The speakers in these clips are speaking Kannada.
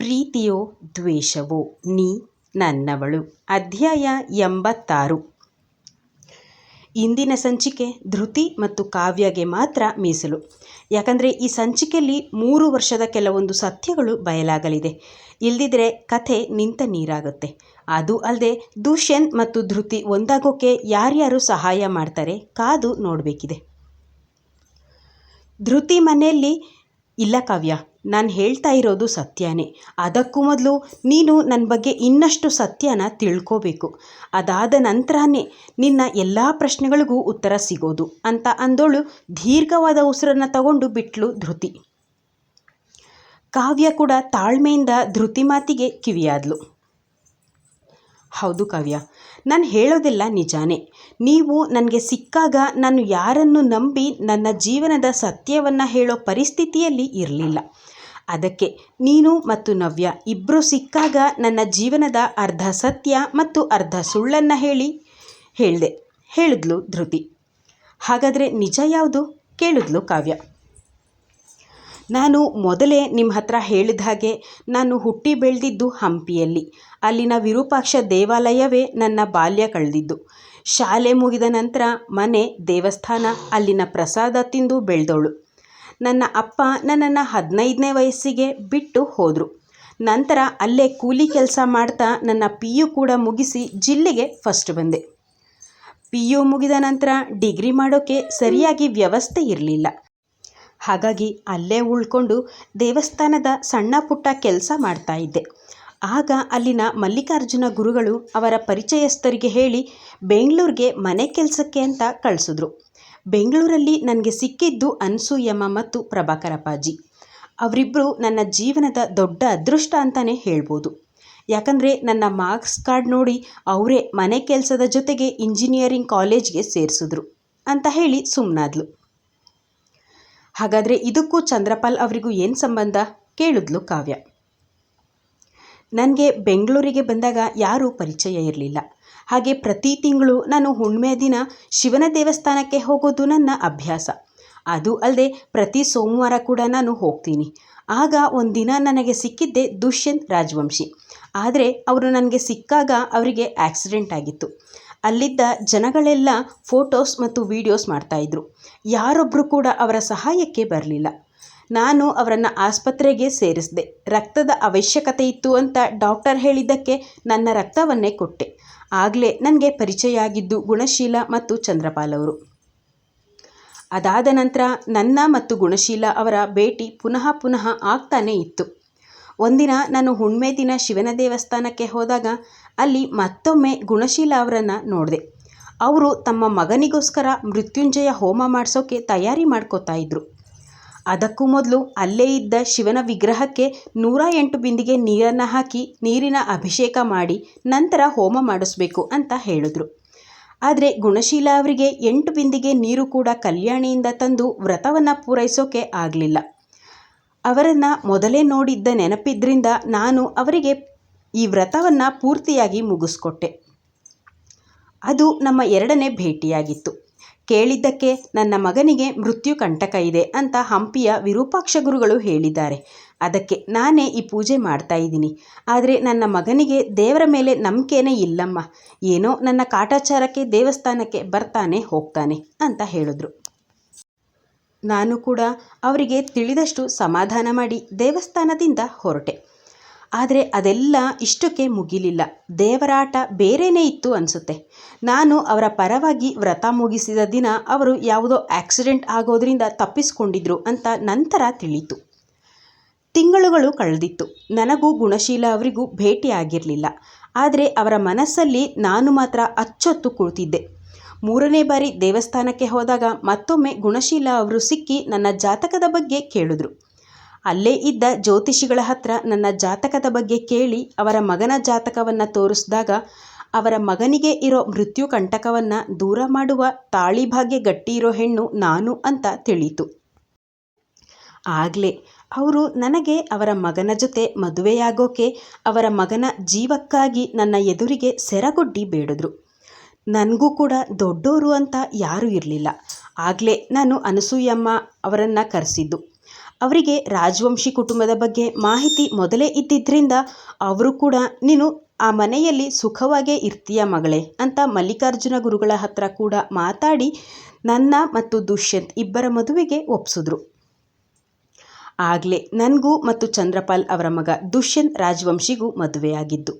ಪ್ರೀತಿಯೋ ದ್ವೇಷವೋ ನೀ ನನ್ನವಳು. ಅಧ್ಯಾಯ ಎಂಬತ್ತಾರು. ಇಂದಿನ ಸಂಚಿಕೆ ಧೃತಿ ಮತ್ತು ಕಾವ್ಯಗೆ ಮಾತ್ರ ಮೀಸಲು. ಯಾಕಂದರೆ ಈ ಸಂಚಿಕೆಯಲ್ಲಿ ಮೂರು ವರ್ಷದ ಕೆಲವೊಂದು ಸತ್ಯಗಳು ಬಯಲಾಗಲಿದೆ. ಇಲ್ದಿದ್ರೆ ಕಥೆ ನಿಂತ ನೀರಾಗುತ್ತೆ. ಅದು ಅಲ್ಲದೆ ದುಷ್ಯಂತ್ ಮತ್ತು ಧೃತಿ ಒಂದಾಗೋಕೆ ಯಾರ್ಯಾರು ಸಹಾಯ ಮಾಡ್ತಾರೆ ಕಾದು ನೋಡಬೇಕಿದೆ. ಧೃತಿ ಮನೆಯಲ್ಲಿ ಇಲ್ಲ ಕಾವ್ಯ, ನಾನು ಹೇಳ್ತಾ ಇರೋದು ಸತ್ಯನೇ. ಅದಕ್ಕೂ ಮೊದಲು ನೀನು ನನ್ನ ಬಗ್ಗೆ ಇನ್ನಷ್ಟು ಸತ್ಯನ ತಿಳ್ಕೋಬೇಕು. ಅದಾದ ನಂತರನೇ ನಿನ್ನ ಎಲ್ಲ ಪ್ರಶ್ನೆಗಳಿಗೂ ಉತ್ತರ ಸಿಗೋದು ಅಂತ ಅಂದೋಳು ದೀರ್ಘವಾದ ಉಸಿರನ್ನು ತಗೊಂಡು ಬಿಟ್ಲು ಧೃತಿ. ಕಾವ್ಯ ಕೂಡ ತಾಳ್ಮೆಯಿಂದ ಧೃತಿ ಮಾತಿಗೆ ಕಿವಿಯಾದ್ಲು. ಹೌದು ಕಾವ್ಯ. ನಾನು ಹೇಳೋದೆಲ್ಲ ನಿಜಾನೇ. ನೀವು ನನಗೆ ಸಿಕ್ಕಾಗ ನಾನು ಯಾರನ್ನು ನಂಬಿ ನನ್ನ ಜೀವನದ ಸತ್ಯವನ್ನು ಹೇಳೋ ಪರಿಸ್ಥಿತಿಯಲ್ಲಿ ಇರಲಿಲ್ಲ. ಅದಕ್ಕೆ ನೀನು ಮತ್ತು ನವ್ಯ ಇಬ್ಬರು ಸಿಕ್ಕಾಗ ನನ್ನ ಜೀವನದ ಅರ್ಧ ಸತ್ಯ ಮತ್ತು ಅರ್ಧ ಸುಳ್ಳನ್ನು ಹೇಳಿ ಹೇಳಿದೆ. ಹೇಳಿದ್ಲು ಧೃತಿ. ಹಾಗಾದರೆ ನಿಜ ಯಾವುದು? ಕೇಳಿದ್ಲು ಕಾವ್ಯ. ನಾನು ಮೊದಲೇ ನಿಮ್ಮ ಹತ್ರ ಹೇಳಿದ ಹಾಗೆ ನಾನು ಹುಟ್ಟಿ ಬೆಳೆದಿದ್ದು ಹಂಪಿಯಲ್ಲಿ. ಅಲ್ಲಿನ ವಿರೂಪಾಕ್ಷ ದೇವಾಲಯವೇ ನನ್ನ ಬಾಲ್ಯ ಕಳೆದಿದ್ದು. ಶಾಲೆ ಮುಗಿದ ನಂತರ ಮನೆ, ದೇವಸ್ಥಾನ, ಅಲ್ಲಿನ ಪ್ರಸಾದ ತಿಂದು ಬೆಳೆದವಳು ನನ್ನ ಅಪ್ಪ ನನ್ನನ್ನು ಹದಿನೈದನೇ ವಯಸ್ಸಿಗೆ ಬಿಟ್ಟು ಹೋದರು. ನಂತರ ಅಲ್ಲೇ ಕೂಲಿ ಕೆಲಸ ಮಾಡ್ತಾ ನನ್ನ ಪಿ ಯು ಕೂಡ ಮುಗಿಸಿ ಜಿಲ್ಲೆಗೆ ಫಸ್ಟ್ ಬಂದೆ. ಪಿ ಯು ಮುಗಿದ ನಂತರ ಡಿಗ್ರಿ ಮಾಡೋಕ್ಕೆ ಸರಿಯಾಗಿ ವ್ಯವಸ್ಥೆ ಇರಲಿಲ್ಲ. ಹಾಗಾಗಿ ಅಲ್ಲೇ ಉಳ್ಕೊಂಡು ದೇವಸ್ಥಾನದ ಸಣ್ಣ ಪುಟ್ಟ ಕೆಲಸ ಮಾಡ್ತಾ ಇದ್ದೆ. ಆಗ ಅಲ್ಲಿನ ಮಲ್ಲಿಕಾರ್ಜುನ ಗುರುಗಳು ಅವರ ಪರಿಚಯಸ್ಥರಿಗೆ ಹೇಳಿ ಬೆಂಗಳೂರಿಗೆ ಮನೆ ಕೆಲಸಕ್ಕೆ ಅಂತ ಕಳಿಸಿದ್ರು. ಬೆಂಗಳೂರಲ್ಲಿ ನನಗೆ ಸಿಕ್ಕಿದ್ದು ಅನ್ಸೂಯಮ್ಮ ಮತ್ತು ಪ್ರಭಾಕರಪ್ಪಾಜಿ ಅವರಿಬ್ಬರು ನನ್ನ ಜೀವನದ ದೊಡ್ಡ ಅದೃಷ್ಟ ಅಂತಲೇ ಹೇಳ್ಬೋದು. ಯಾಕಂದರೆ ನನ್ನ ಮಾರ್ಕ್ಸ್ ಕಾರ್ಡ್ ನೋಡಿ ಅವರೇ ಮನೆ ಕೆಲಸದ ಜೊತೆಗೆ ಇಂಜಿನಿಯರಿಂಗ್ ಕಾಲೇಜ್ಗೆ ಸೇರಿಸಿದ್ರು ಅಂತ ಹೇಳಿ ಸುಮ್ಮನಾದ್ಲು ಹಾಗಾದರೆ ಇದಕ್ಕೂ ಚಂದ್ರಪಾಲ್ ಅವರಿಗೂ ಏನು ಸಂಬಂಧ? ಕೇಳಿದ್ಲು ಕಾವ್ಯ. ನನಗೆ ಬೆಂಗಳೂರಿಗೆ ಬಂದಾಗ ಯಾರೂ ಪರಿಚಯ ಇರಲಿಲ್ಲ. ಹಾಗೆ ಪ್ರತಿ ತಿಂಗಳು ನಾನು ಹುಣ್ಣಿಮೆ ದಿನ ಶಿವನ ದೇವಸ್ಥಾನಕ್ಕೆ ಹೋಗೋದು ನನ್ನ ಅಭ್ಯಾಸ. ಅದು ಅಲ್ಲದೆ ಪ್ರತಿ ಸೋಮವಾರ ಕೂಡ ನಾನು ಹೋಗ್ತೀನಿ. ಆಗ ಒಂದಿನ ನನಗೆ ಸಿಕ್ಕಿದ್ದೆ ದುಷ್ಯಂತ್ ರಾಜವಂಶಿ. ಆದರೆ ಅವರು ನನಗೆ ಸಿಕ್ಕಾಗ ಅವರಿಗೆ ಆಕ್ಸಿಡೆಂಟ್ ಆಗಿತ್ತು. ಅಲ್ಲಿದ್ದ ಜನಗಳೆಲ್ಲ ಫೋಟೋಸ್ ಮತ್ತು ವೀಡಿಯೋಸ್ ಮಾಡ್ತಾಯಿದ್ರು ಯಾರೊಬ್ಬರು ಕೂಡ ಅವರ ಸಹಾಯಕ್ಕೆ ಬರಲಿಲ್ಲ. ನಾನು ಅವರನ್ನು ಆಸ್ಪತ್ರೆಗೆ ಸೇರಿಸಿದೆ. ರಕ್ತದ ಅವಶ್ಯಕತೆ ಇತ್ತು ಅಂತ ಡಾಕ್ಟರ್ ಹೇಳಿದ್ದಕ್ಕೆ ನನ್ನ ರಕ್ತವನ್ನೇ ಕೊಟ್ಟೆ. ಆಗಲೇ ನನಗೆ ಪರಿಚಯ ಆಗಿದ್ದು ಗುಣಶೀಲ ಮತ್ತು ಚಂದ್ರಪಾಲ್ ಅವರು. ಅದಾದ ನಂತರ ನನ್ನ ಮತ್ತು ಗುಣಶೀಲ ಅವರ ಭೇಟಿ ಪುನಃ ಪುನಃ ಆಗ್ತಾನೇ ಇತ್ತು. ಒಂದಿನ ನಾನು ಹುಣ್ಮೆ ದಿನ ಶಿವನ ದೇವಸ್ಥಾನಕ್ಕೆ ಹೋದಾಗ ಅಲ್ಲಿ ಮತ್ತೊಮ್ಮೆ ಗುಣಶೀಲ ಅವರನ್ನು ನೋಡಿದೆ. ಅವರು ತಮ್ಮ ಮಗನಿಗೋಸ್ಕರ ಮೃತ್ಯುಂಜಯ ಹೋಮ ಮಾಡಿಸೋಕೆ ತಯಾರಿ ಮಾಡ್ಕೋತಾ ಇದ್ರು. ಅದಕ್ಕೂ ಮೊದಲು ಅಲ್ಲೇ ಇದ್ದ ಶಿವನ ವಿಗ್ರಹಕ್ಕೆ ನೂರ ಎಂಟು ಬಿಂದಿಗೆ ನೀರನ್ನು ಹಾಕಿ ನೀರಿನ ಅಭಿಷೇಕ ಮಾಡಿ ನಂತರ ಹೋಮ ಮಾಡಿಸ್ಬೇಕು ಅಂತ ಹೇಳಿದ್ರು. ಆದರೆ ಗುಣಶೀಲ ಅವರಿಗೆ ಎಂಟು ಬಿಂದಿಗೆ ನೀರು ಕೂಡ ಕಲ್ಯಾಣಿಯಿಂದ ತಂದು ವ್ರತವನ್ನು ಪೂರೈಸೋಕೆ ಆಗಲಿಲ್ಲ. ಅವರನ್ನು ಮೊದಲೇ ನೋಡಿದ್ದ ನೆನಪಿದ್ರಿಂದ ನಾನು ಅವರಿಗೆ ಈ ವ್ರತವನ್ನು ಪೂರ್ತಿಯಾಗಿ ಮುಗಿಸ್ಕೊಟ್ಟೆ. ಅದು ನಮ್ಮ ಎರಡನೇ ಭೇಟಿಯಾಗಿತ್ತು. ಕೇಳಿದ್ದಕ್ಕೆ ನನ್ನ ಮಗನಿಗೆ ಮೃತ್ಯು ಕಂಟಕ ಇದೆ ಅಂತ ಹಂಪಿಯ ವಿರೂಪಾಕ್ಷ ಗುರುಗಳು ಹೇಳಿದ್ದಾರೆ. ಅದಕ್ಕೆ ನಾನೇ ಈ ಪೂಜೆ ಮಾಡ್ತಾ ಇದ್ದೀನಿ. ಆದರೆ ನನ್ನ ಮಗನಿಗೆ ದೇವರ ಮೇಲೆ ನಂಬಿಕೆನೇ ಇಲ್ಲಮ್ಮ. ಏನೋ ನನ್ನ ಕಾಟಾಚಾರಕ್ಕೆ ದೇವಸ್ಥಾನಕ್ಕೆ ಬರ್ತಾನೆ ಹೋಗ್ತಾನೆ ಅಂತ ಹೇಳಿದ್ರು. ನಾನು ಕೂಡ ಅವರಿಗೆ ತಿಳಿದಷ್ಟು ಸಮಾಧಾನ ಮಾಡಿ ದೇವಸ್ಥಾನದಿಂದ ಹೊರಟೆ. ಆದರೆ ಅದೆಲ್ಲ ಇಷ್ಟಕ್ಕೆ ಮುಗಿಲಿಲ್ಲ. ದೇವರಾಟ ಬೇರೆಯೇ ಇತ್ತು ಅನಿಸುತ್ತೆ. ನಾನು ಅವರ ಪರವಾಗಿ ವ್ರತ ಮುಗಿಸಿದ ದಿನ ಅವರು ಯಾವುದೋ ಆಕ್ಸಿಡೆಂಟ್ ಆಗೋದ್ರಿಂದ ತಪ್ಪಿಸ್ಕೊಂಡಿದ್ರು ಅಂತ ನಂತರ ತಿಳಿತು ತಿಂಗಳುಗಳು ಕಳೆದಿತ್ತು. ನನಗೂ ಗುಣಶೀಲ ಅವರಿಗೂ ಭೇಟಿ ಆಗಿರಲಿಲ್ಲ ಆದರೆ ಅವರ ಮನಸ್ಸಲ್ಲಿ ನಾನು ಮಾತ್ರ ಅಚ್ಚೊತ್ತು ಕುಳಿತಿದ್ದೆ. ಮೂರನೇ ಬಾರಿ ದೇವಸ್ಥಾನಕ್ಕೆ ಹೋದಾಗ ಮತ್ತೊಮ್ಮೆ ಗುಣಶೀಲ ಅವರು ಸಿಕ್ಕಿ ನನ್ನ ಜಾತಕದ ಬಗ್ಗೆ ಕೇಳಿದ್ರು. ಅಲ್ಲೇ ಇದ್ದ ಜ್ಯೋತಿಷಿಗಳ ಹತ್ರ ನನ್ನ ಜಾತಕದ ಬಗ್ಗೆ ಕೇಳಿ ಅವರ ಮಗನ ಜಾತಕವನ್ನು ತೋರಿಸಿದಾಗ ಅವರ ಮಗನಿಗೆ ಇರೋ ಮೃತ್ಯು ಕಂಟಕವನ್ನು ದೂರ ಮಾಡುವ ತಾಳಿಭಾಗ್ಯ ಗಟ್ಟಿ ಇರೋ ಹೆಣ್ಣು ನಾನು ಅಂತ ತಿಳಿಯಿತು. ಆಗಲೇ ಅವರು ನನಗೆ ಅವರ ಮಗನ ಜೊತೆ ಮದುವೆಯಾಗೋಕೆ ಅವರ ಮಗನ ಜೀವಕ್ಕಾಗಿ ನನ್ನ ಎದುರಿಗೆ ಸೆರಗೊಡ್ಡಿ ಬೇಡಿದ್ರು. ನನಗೂ ಕೂಡ ದೊಡ್ಡೋರು ಅಂತ ಯಾರೂ ಇರಲಿಲ್ಲ. ಆಗಲೇ ನಾನು ಅನಸೂಯಮ್ಮ ಅವರನ್ನು ಕರೆಸಿದ್ದು. ಅವರಿಗೆ ರಾಜವಂಶಿ ಕುಟುಂಬದ ಬಗ್ಗೆ ಮಾಹಿತಿ ಮೊದಲೇ ಇದ್ದಿದ್ದರಿಂದ ಅವರು ಕೂಡ, ನೀನು ಆ ಮನೆಯಲ್ಲಿ ಸುಖವಾಗೇ ಇರ್ತೀಯ ಮಗಳೇ ಅಂತ ಮಲ್ಲಿಕಾರ್ಜುನ ಗುರುಗಳ ಹತ್ರ ಕೂಡ ಮಾತಾಡಿ ನನ್ನ ಮತ್ತು ದುಷ್ಯಂತ್ ಇಬ್ಬರ ಮದುವೆಗೆ ಒಪ್ಸಿದ್ರು. ಆಗಲೇ ನನಗೂ ಮತ್ತು ಚಂದ್ರಪಾಲ್ ಅವರ ಮಗ ದುಷ್ಯಂತ್ ರಾಜವಂಶಿಗೂ ಮದುವೆಯಾಗಿದ್ದು.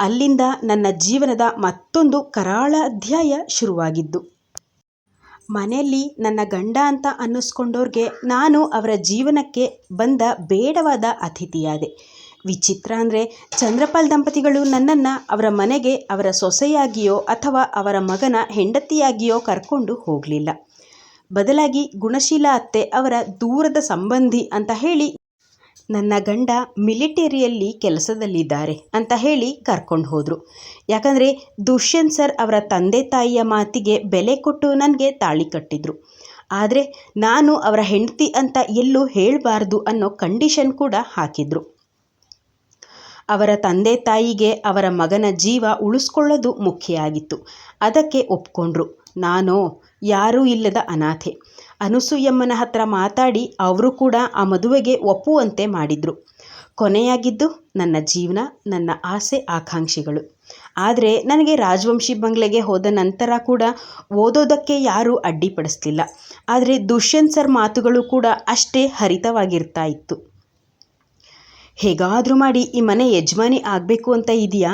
ಅಲ್ಲಿಂದ ನನ್ನ ಜೀವನದ ಮತ್ತೊಂದು ಕರಾಳ ಅಧ್ಯಾಯ ಶುರುವಾಗಿದ್ದು. ಮನೆಯಲ್ಲಿ ನನ್ನ ಗಂಡ ಅಂತ ಅನ್ನಿಸ್ಕೊಂಡೋರ್ಗೆ ನಾನು ಅವರ ಜೀವನಕ್ಕೆ ಬಂದ ಬೇಡವಾದ ಅತಿಥಿಯಾದೆ. ವಿಚಿತ್ರ ಅಂದರೆ ಚಂದ್ರಪಾಲ್ ದಂಪತಿಗಳು ನನ್ನನ್ನು ಅವರ ಮನೆಗೆ ಅವರ ಸೊಸೆಯಾಗಿಯೋ ಅಥವಾ ಅವರ ಮಗನ ಹೆಂಡತಿಯಾಗಿಯೋ ಕರ್ಕೊಂಡು ಹೋಗಲಿಲ್ಲ. ಬದಲಾಗಿ ಗುಣಶೀಲ ಅತ್ತೆ ಅವರ ದೂರದ ಸಂಬಂಧಿ ಅಂತ ಹೇಳಿ ನನ್ನ ಗಂಡ ಮಿಲಿಟರಿಯಲ್ಲಿ ಕೆಲಸದಲ್ಲಿದ್ದಾರೆ ಅಂತ ಹೇಳಿ ಕರ್ಕೊಂಡು ಹೋದರು. ಯಾಕಂದರೆ ದುಷ್ಯಂತ್ ಸರ್ ಅವರ ತಂದೆ ತಾಯಿಯ ಮಾತಿಗೆ ಬೆಲೆ ಕೊಟ್ಟು ನನಗೆ ತಾಳಿ ಕಟ್ಟಿದರು. ಆದರೆ ನಾನು ಅವರ ಹೆಂಡತಿ ಅಂತ ಎಲ್ಲೂ ಹೇಳಬಾರ್ದು ಅನ್ನೋ ಕಂಡೀಷನ್ ಕೂಡ ಹಾಕಿದ್ರು. ಅವರ ತಂದೆ ತಾಯಿಗೆ ಅವರ ಮಗನ ಜೀವ ಉಳಿಸ್ಕೊಳ್ಳೋದು ಮುಖ್ಯ ಆಗಿತ್ತು. ಅದಕ್ಕೆ ಒಪ್ಕೊಂಡ್ರು. ನಾನು, ಯಾರೂ ಇಲ್ಲದ ಅನಾಥೆ. ಅನಸೂಯಮ್ಮನ ಹತ್ರ ಮಾತಾಡಿ ಅವರು ಕೂಡ ಆ ಮದುವೆಗೆ ಒಪ್ಪುವಂತೆ ಮಾಡಿದರು. ಕೊನೆಯಾಗಿದ್ದು ನನ್ನ ಜೀವನ, ನನ್ನ ಆಸೆ, ಆಕಾಂಕ್ಷೆಗಳು. ಆದರೆ ನನಗೆ ರಾಜವಂಶಿ ಬಂಗ್ಲೆಗೆ ಹೋದ ನಂತರ ಕೂಡ ಓದೋದಕ್ಕೆ ಯಾರೂ ಅಡ್ಡಿಪಡಿಸ್ಲಿಲ್ಲ. ಆದರೆ ದುಷ್ಯಂತ್ ಸರ್ ಮಾತುಗಳು ಕೂಡ ಅಷ್ಟೇ ಹರಿತವಾಗಿರ್ತಾ ಇತ್ತು. ಹೇಗಾದರೂ ಮಾಡಿ ಈ ಮನೆ ಯಜಮಾನಿ ಆಗಬೇಕು ಅಂತ ಇದೆಯಾ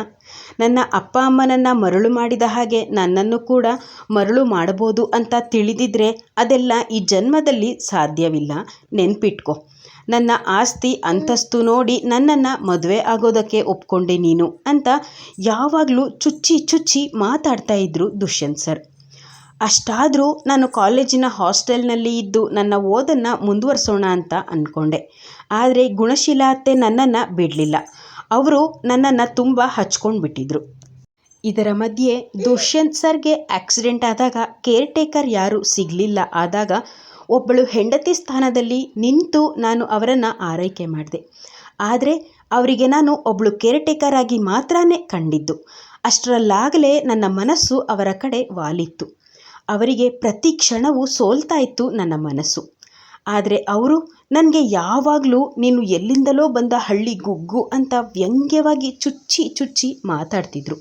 ನನ್ನ ಅಪ್ಪ ಅಮ್ಮನನ್ನು ಮರಳು ಮಾಡಿದ ಹಾಗೆ ನನ್ನನ್ನು ಕೂಡ ಮರಳು ಮಾಡಬಹುದು ಅಂತ ತಿಳಿದಿದ್ರೆ ಅದೆಲ್ಲ ಈ ಜನ್ಮದಲ್ಲಿ ಸಾಧ್ಯವಿಲ್ಲ. ನೆನ್ಪಿಟ್ಕೊ. ನನ್ನ ಆಸ್ತಿ ಅಂತಸ್ತು ನೋಡಿ ನನ್ನನ್ನು ಮದುವೆ ಆಗೋದಕ್ಕೆ ಒಪ್ಕೊಂಡೆ ನೀನು ಅಂತ ಯಾವಾಗಲೂ ಚುಚ್ಚಿ ಚುಚ್ಚಿ ಮಾತಾಡ್ತಾ ಇದ್ರು ದುಷ್ಯಂತ್ ಸರ್. ಅಷ್ಟಾದರೂ ನಾನು ಕಾಲೇಜಿನ ಹಾಸ್ಟೆಲ್ನಲ್ಲಿ ಇದ್ದು ನನ್ನ ಓದನ್ನು ಮುಂದುವರಿಸೋಣ ಅಂತ ಅಂದ್ಕೊಂಡೆ ಆದರೆ ಗುಣಶೀಲ ಅತ್ತೆ ನನ್ನನ್ನು ಬಿಡಲಿಲ್ಲ. ಅವರು ನನ್ನನ್ನು ತುಂಬ ಹಚ್ಕೊಂಡು ಬಿಟ್ಟಿದ್ರು ಇದರ ಮಧ್ಯೆ ದುಷ್ಯಂತ್ ಸರ್ಗೆ ಆಕ್ಸಿಡೆಂಟ್ ಆದಾಗ ಕೇರ್ ಟೇಕರ್ ಯಾರೂ ಸಿಗಲಿಲ್ಲ. ಆದಾಗ ಒಬ್ಬಳು ಹೆಂಡತಿ ಸ್ಥಾನದಲ್ಲಿ ನಿಂತು ನಾನು ಅವರನ್ನು ಆರೈಕೆ ಮಾಡಿದೆ. ಆದರೆ ಅವರಿಗೆ ನಾನು ಒಬ್ಬಳು ಕೇರ್ ಟೇಕರ್ ಆಗಿ ಮಾತ್ರನೇ ಕಂಡಿದ್ದು. ಅಷ್ಟರಲ್ಲಾಗಲೇ ನನ್ನ ಮನಸ್ಸು ಅವರ ಕಡೆ ವಾಲಿತ್ತು. ಅವರಿಗೆ ಪ್ರತಿ ಕ್ಷಣವೂ ಸೋಲ್ತಾ ಇತ್ತು ನನ್ನ ಮನಸ್ಸು. ಆದರೆ ಅವರು ನನಗೆ ಯಾವಾಗಲೂ ನೀನು ಎಲ್ಲಿಂದಲೋ ಬಂದ ಹಳ್ಳಿ ಗುಗ್ಗು ಅಂತ ವ್ಯಂಗ್ಯವಾಗಿ ಚುಚ್ಚಿ ಚುಚ್ಚಿ ಮಾತಾಡ್ತಿದ್ರು.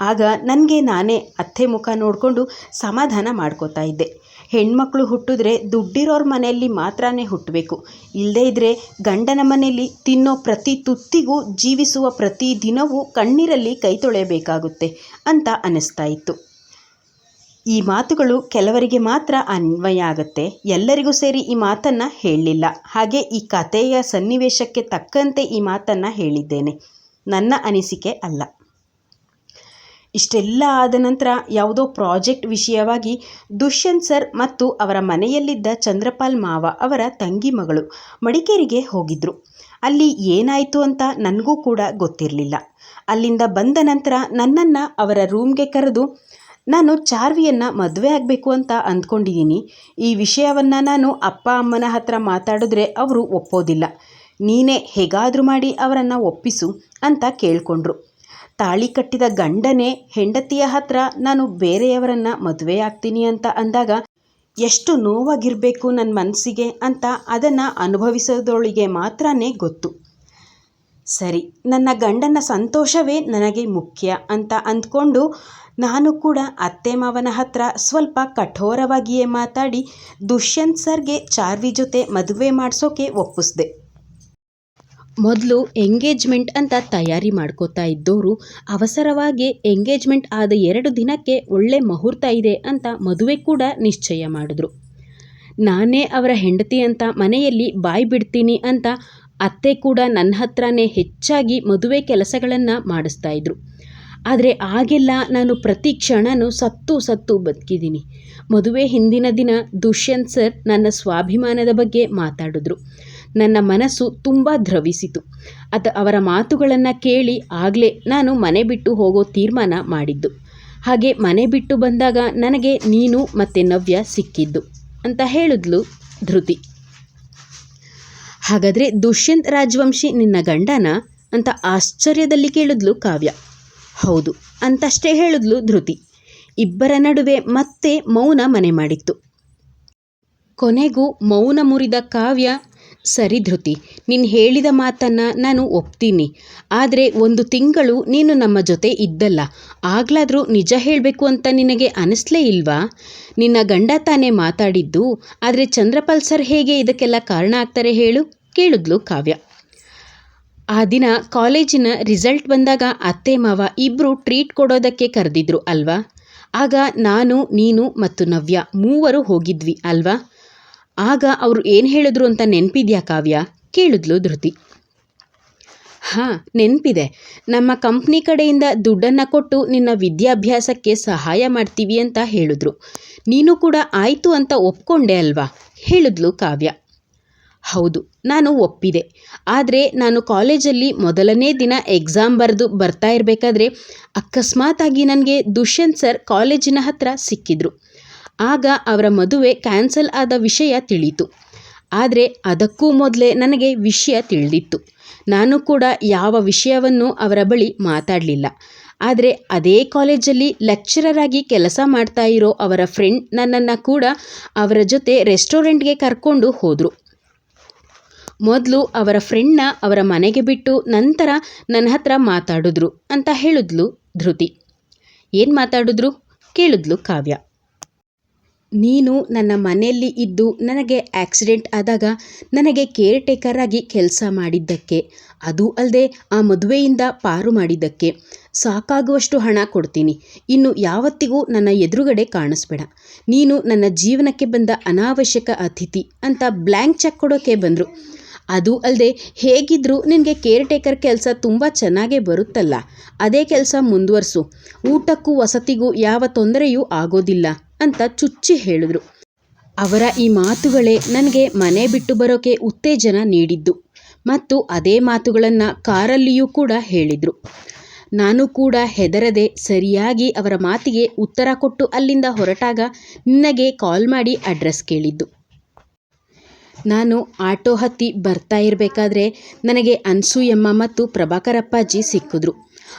ಆಗ ನನಗೆ ನಾನೇ ಅತ್ತೆ ಮುಖ ನೋಡಿಕೊಂಡು ಸಮಾಧಾನ ಮಾಡ್ಕೋತಾ ಇದ್ದೆ. ಹೆಣ್ಮಕ್ಳು ಹುಟ್ಟಿದ್ರೆ ದುಡ್ಡಿರೋರ ಮನೆಯಲ್ಲಿ ಮಾತ್ರನೇ ಹುಟ್ಟಬೇಕು. ಇಲ್ಲದೇ ಇದ್ದರೆ ಗಂಡನ ಮನೆಯಲ್ಲಿ ತಿನ್ನೋ ಪ್ರತಿ ತುತ್ತಿಗೂ ಜೀವಿಸುವ ಪ್ರತಿ ದಿನವೂ ಕಣ್ಣೀರಲ್ಲಿ ಕೈ ತೊಳೆಯಬೇಕಾಗುತ್ತೆ ಅಂತ ಅನ್ನಿಸ್ತಾ ಇತ್ತು. ಈ ಮಾತುಗಳು ಕೆಲವರಿಗೆ ಮಾತ್ರ ಅನ್ವಯ ಆಗುತ್ತೆ ಎಲ್ಲರಿಗೂ ಸೇರಿ ಈ ಮಾತನ್ನು ಹೇಳಲಿಲ್ಲ. ಹಾಗೆ ಈ ಕಥೆಯ ಸನ್ನಿವೇಶಕ್ಕೆ ತಕ್ಕಂತೆ ಈ ಮಾತನ್ನು ಹೇಳಿದ್ದೇನೆ. ನನ್ನ ಅನಿಸಿಕೆ ಅಲ್ಲ. ಇಷ್ಟೆಲ್ಲ ಆದ ನಂತರ ಯಾವುದೋ ಪ್ರಾಜೆಕ್ಟ್ ವಿಷಯವಾಗಿ ದುಷ್ಯಂತ್ ಸರ್ ಮತ್ತು ಅವರ ಮನೆಯಲ್ಲಿದ್ದ ಚಂದ್ರಪಾಲ್ ಮಾವ ಅವರ ತಂಗಿ ಮಗಳು ಮಡಿಕೇರಿಗೆ ಹೋಗಿದ್ರು. ಅಲ್ಲಿ ಏನಾಯಿತು ಅಂತ ನನಗೂ ಕೂಡ ಗೊತ್ತಿರಲಿಲ್ಲ. ಅಲ್ಲಿಂದ ಬಂದ ನಂತರ ನನ್ನನ್ನು ಅವರ ರೂಮ್ಗೆ ಕರೆದು ನಾನು ಚಾರ್ವಿಯನ್ನು ಮದುವೆ ಆಗಬೇಕು ಅಂತ ಅಂದ್ಕೊಂಡಿದ್ದೀನಿ. ಈ ವಿಷಯವನ್ನು ನಾನು ಅಪ್ಪ ಅಮ್ಮನ ಹತ್ರ ಮಾತಾಡಿದ್ರೆ ಅವರು ಒಪ್ಪೋದಿಲ್ಲ. ನೀನೇ ಹೇಗಾದರೂ ಮಾಡಿ ಅವರನ್ನು ಒಪ್ಪಿಸು ಅಂತ ಕೇಳಿಕೊಂಡ್ರು. ತಾಳಿ ಕಟ್ಟಿದ ಗಂಡನೇ ಹೆಂಡತಿಯ ಹತ್ರ ನಾನು ಬೇರೆಯವರನ್ನು ಮದುವೆ ಆಗ್ತೀನಿ ಅಂತ ಅಂದಾಗ, ಎಷ್ಟು ನೋವಾಗಿರಬೇಕು ನನ್ನ ಮನಸ್ಸಿಗೆ ಅಂತ ಅದನ್ನು ಅನುಭವಿಸೋದೊಳಿಗೆ ಮಾತ್ರನೇ ಗೊತ್ತು. ಸರಿ, ನನ್ನ ಗಂಡನ ಸಂತೋಷವೇ ನನಗೆ ಮುಖ್ಯ ಅಂತ ಅಂದ್ಕೊಂಡು ನಾನು ಕೂಡ ಅತ್ತೆ ಮಾವನ ಹತ್ರ ಸ್ವಲ್ಪ ಕಠೋರವಾಗಿಯೇ ಮಾತಾಡಿ ದುಷ್ಯಂತ್ ಸರ್ಗೆ ಚಾರ್ವಿ ಜೊತೆ ಮದುವೆ ಮಾಡಿಸೋಕೆ ಒಪ್ಪಿಸ್ದೆ. ಮೊದಲು ಎಂಗೇಜ್ಮೆಂಟ್ ಅಂತ ತಯಾರಿ ಮಾಡ್ಕೋತಾ ಇದ್ದವರು ಅವಸರವಾಗಿ ಎಂಗೇಜ್ಮೆಂಟ್ ಆದ ಎರಡು ದಿನಕ್ಕೆ ಒಳ್ಳೆ ಮುಹೂರ್ತ ಇದೆ ಅಂತ ಮದುವೆ ಕೂಡ ನಿಶ್ಚಯ ಮಾಡಿದ್ರು. ನಾನೇ ಅವರ ಹೆಂಡತಿ ಅಂತ ಮನೆಯಲ್ಲಿ ಬಾಯಿ ಬಿಡ್ತೀನಿ ಅಂತ ಅತ್ತೆ ಕೂಡ ನನ್ನ ಹತ್ರನೇ ಹೆಚ್ಚಾಗಿ ಮದುವೆ ಕೆಲಸಗಳನ್ನು ಮಾಡಿಸ್ತಾ ಇದ್ರು. ಆದರೆ ಆಗೆಲ್ಲ ನಾನು ಪ್ರತಿ ಕ್ಷಣನೂ ಸತ್ತು ಸತ್ತು ಬದುಕಿದ್ದೀನಿ. ಮದುವೆ ಹಿಂದಿನ ದಿನ ದುಷ್ಯಂತ್ ಸರ್ ನನ್ನ ಸ್ವಾಭಿಮಾನದ ಬಗ್ಗೆ ಮಾತಾಡಿದ್ರು. ನನ್ನ ಮನಸ್ಸು ತುಂಬ ದ್ರವಿಸಿತು. ಅತ ಅವರ ಮಾತುಗಳನ್ನು ಕೇಳಿ ಆಗಲೇ ನಾನು ಮನೆ ಬಿಟ್ಟು ಹೋಗೋ ತೀರ್ಮಾನ ಮಾಡಿದ್ದು. ಹಾಗೆ ಮನೆ ಬಿಟ್ಟು ಬಂದಾಗ ನನಗೆ ನೀನು ಮತ್ತು ನವ್ಯ ಸಿಕ್ಕಿದ್ದು ಅಂತ ಹೇಳಿದ್ಲು ಧೃತಿ. ಹಾಗಾದರೆ ದುಷ್ಯಂತ್ ರಾಜವಂಶಿ ನಿನ್ನ ಗಂಡನ ಅಂತ ಆಶ್ಚರ್ಯದಲ್ಲಿ ಕೇಳಿದ್ಲು ಕಾವ್ಯ. ಹೌದು, ಅಂತಷ್ಟೇ ಹೇಳಿದ್ಲು ಧೃತಿ. ಇಬ್ಬರ ನಡುವೆ ಮತ್ತೆ ಮೌನ ಮನೆ ಮಾಡಿತ್ತು. ಕೊನೆಗೂ ಮೌನ ಮುರಿದ ಕಾವ್ಯ, ಸರಿ ಧೃತಿ, ನೀನು ಹೇಳಿದ ಮಾತನ್ನು ನಾನು ಒಪ್ತೀನಿ. ಆದರೆ ಒಂದು ತಿಂಗಳು ನೀನು ನಮ್ಮ ಜೊತೆ ಇದ್ದಲ್ಲ, ಆಗ್ಲಾದರೂ ನಿಜ ಹೇಳಬೇಕು ಅಂತ ನಿನಗೆ ಅನಿಸ್ಲೇ ಇಲ್ವಾ? ನಿನ್ನ ಗಂಡ ತಾನೇ ಮಾತಾಡಿದ್ದು, ಆದರೆ ಚಂದ್ರಪಾಲ್ ಸರ್ ಹೇಗೆ ಇದಕ್ಕೆಲ್ಲ ಕಾರಣ ಆಗ್ತಾರೆ ಹೇಳು, ಕೇಳಿದ್ಲು ಕಾವ್ಯ. ಆ ದಿನ ಕಾಲೇಜಿನ ರಿಸಲ್ಟ್ ಬಂದಾಗ ಅತ್ತೆ ಮಾವ ಇಬ್ಬರು ಟ್ರೀಟ್ ಕೊಡೋದಕ್ಕೆ ಕರೆದಿದ್ರು ಅಲ್ವಾ? ಆಗ ನಾನು, ನೀನು ಮತ್ತು ನವ್ಯ ಮೂವರು ಹೋಗಿದ್ವಿ ಅಲ್ವಾ? ಆಗ ಅವರು ಏನು ಹೇಳಿದ್ರು ಅಂತ ನೆನಪಿದ್ಯಾ ಕಾವ್ಯ? ಕೇಳಿದ್ಲು ಧೃತಿ. ಹಾಂ, ನೆನಪಿದೆ. ನಮ್ಮ ಕಂಪ್ನಿ ಕಡೆಯಿಂದ ದುಡ್ಡನ್ನು ಕೊಟ್ಟು ನಿನ್ನ ವಿದ್ಯಾಭ್ಯಾಸಕ್ಕೆ ಸಹಾಯ ಮಾಡ್ತೀವಿ ಅಂತ ಹೇಳಿದ್ರು. ನೀನು ಕೂಡ ಆಯಿತು ಅಂತ ಒಪ್ಕೊಂಡೆ ಅಲ್ವಾ? ಹೇಳಿದ್ಲು ಕಾವ್ಯ. ಹೌದು. ನಾನು ಒಪ್ಪಿದೆ. ಆದರೆ ನಾನು ಕಾಲೇಜಲ್ಲಿ ಮೊದಲನೇ ದಿನ ಎಕ್ಸಾಮ್ ಬರೆದು ಬರ್ತಾ ಇರಬೇಕಾದ್ರೆ ಅಕಸ್ಮಾತಾಗಿ ನನಗೆ ದುಷ್ಯಂತ್ ಸರ್ ಕಾಲೇಜಿನ ಹತ್ರ ಸಿಕ್ಕಿದ್ರು. ಆಗ ಅವರ ಮದುವೆ ಕ್ಯಾನ್ಸಲ್ ಆದ ವಿಷಯ ತಿಳಿಯಿತು. ಆದರೆ ಅದಕ್ಕೂ ಮೊದಲೇ ನನಗೆ ವಿಷಯ ತಿಳಿದಿತ್ತು. ನಾನು ಕೂಡ ಯಾವ ವಿಷಯವನ್ನು ಅವರ ಬಳಿ ಮಾತಾಡಲಿಲ್ಲ. ಆದರೆ ಅದೇ ಕಾಲೇಜಲ್ಲಿ ಲೆಕ್ಚರರ್ ಆಗಿ ಕೆಲಸ ಮಾಡ್ತಾ ಇರೋ ಅವರ ಫ್ರೆಂಡ್ ನನ್ನನ್ನು ಕೂಡ ಅವರ ಜೊತೆ ರೆಸ್ಟೋರೆಂಟ್ಗೆ ಕರ್ಕೊಂಡು ಹೋದರು. ಮೊದಲು ಅವರ ಫ್ರೆಂಡ್ನ ಅವರ ಮನೆಗೆ ಬಿಟ್ಟು ನಂತರ ನನ್ನ ಹತ್ರ ಮಾತಾಡಿದ್ರು ಅಂತ ಹೇಳಿದ್ಲು ಧೃತಿ. ಏನು ಮಾತಾಡಿದ್ರು? ಕೇಳಿದ್ಲು ಕಾವ್ಯ. ನೀನು ನನ್ನ ಮನೆಯಲ್ಲಿ ಇದ್ದು ನನಗೆ ಆಕ್ಸಿಡೆಂಟ್ ಆದಾಗ ನನಗೆ ಕೇರ್ ಆಗಿ ಕೆಲಸ ಮಾಡಿದ್ದಕ್ಕೆ, ಅದು ಅಲ್ಲದೆ ಆ ಮದುವೆಯಿಂದ ಪಾರು ಮಾಡಿದ್ದಕ್ಕೆ ಸಾಕಾಗುವಷ್ಟು ಹಣ ಕೊಡ್ತೀನಿ. ಇನ್ನು ಯಾವತ್ತಿಗೂ ನನ್ನ ಎದುರುಗಡೆ ಕಾಣಿಸ್ಬೇಡ. ನೀನು ನನ್ನ ಜೀವನಕ್ಕೆ ಬಂದ ಅನಾವಶ್ಯಕ ಅತಿಥಿ ಅಂತ ಬ್ಲ್ಯಾಂಕ್ ಚೆಕ್ ಕೊಡೋಕ್ಕೆ ಬಂದರು. ಅದು ಅಲ್ಲದೆ ಹೇಗಿದ್ದರೂ ನಿನಗೆ ಕೇರ್ ಟೇಕರ್ ಕೆಲಸ ತುಂಬ ಚೆನ್ನಾಗೇ ಬರುತ್ತಲ್ಲ. ಅದೇ ಕೆಲಸ ಮುಂದುವರಿಸು. ಊಟಕ್ಕೂ ವಸತಿಗೂ ಯಾವ ತೊಂದರೆಯೂ ಆಗೋದಿಲ್ಲ ಅಂತ ಚುಚ್ಚಿ ಹೇಳಿದ್ರು. ಅವರ ಈ ಮಾತುಗಳೇ ನನಗೆ ಮನೆ ಬಿಟ್ಟು ಬರೋಕೆ ಉತ್ತೇಜನ ನೀಡಿದ್ದು ಮತ್ತು ಅದೇ ಮಾತುಗಳನ್ನು ಕಾರಲ್ಲಿಯೂ ಕೂಡ ಹೇಳಿದರು. ನಾನು ಕೂಡ ಹೆದರದೆ ಸರಿಯಾಗಿ ಅವರ ಮಾತಿಗೆ ಉತ್ತರ ಕೊಟ್ಟು ಅಲ್ಲಿಂದ ಹೊರಟಾಗ ನಿನಗೆ ಕಾಲ್ ಮಾಡಿ ಅಡ್ರೆಸ್ ಕೇಳಿದ್ದು. ನಾನು ಆಟೋ ಹತ್ತಿ ಬರ್ತಾ ಇರಬೇಕಾದ್ರೆ ನನಗೆ ಅನ್ಸೂಯಮ್ಮ ಮತ್ತು ಪ್ರಭಾಕರಪ್ಪಾಜಿ ಸಿಕ್ಕಿದ್ರು.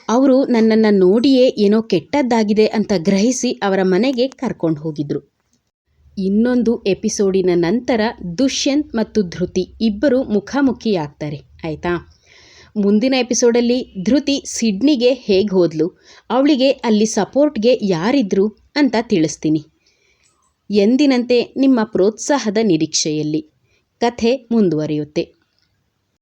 ಅವರು ನನ್ನನ್ನು ನೋಡಿಯೇ ಏನೋ ಕೆಟ್ಟದ್ದಾಗಿದೆ ಅಂತ ಗ್ರಹಿಸಿ ಅವರ ಮನೆಗೆ ಕರ್ಕೊಂಡು ಹೋಗಿದ್ರು. ಇನ್ನೊಂದು ಎಪಿಸೋಡಿನ ನಂತರ ದುಷ್ಯಂತ್ ಮತ್ತು ಧೃತಿ ಇಬ್ಬರು ಮುಖಾಮುಖಿಯಾಗ್ತಾರೆ, ಆಯಿತಾ? ಮುಂದಿನ ಎಪಿಸೋಡಲ್ಲಿ ಧೃತಿ ಸಿಡ್ನಿಗೆ ಹೇಗೆ ಹೋದ್ಲು, ಅವಳಿಗೆ ಅಲ್ಲಿ ಸಪೋರ್ಟ್ಗೆ ಯಾರಿದ್ರು ಅಂತ ತಿಳಿಸ್ತೀನಿ. ಎಂದಿನಂತೆ ನಿಮ್ಮ ಪ್ರೋತ್ಸಾಹದ ನಿರೀಕ್ಷೆಯಲ್ಲಿ. ಕಥೆ ಮುಂದುವರಿಯುತ್ತೆ.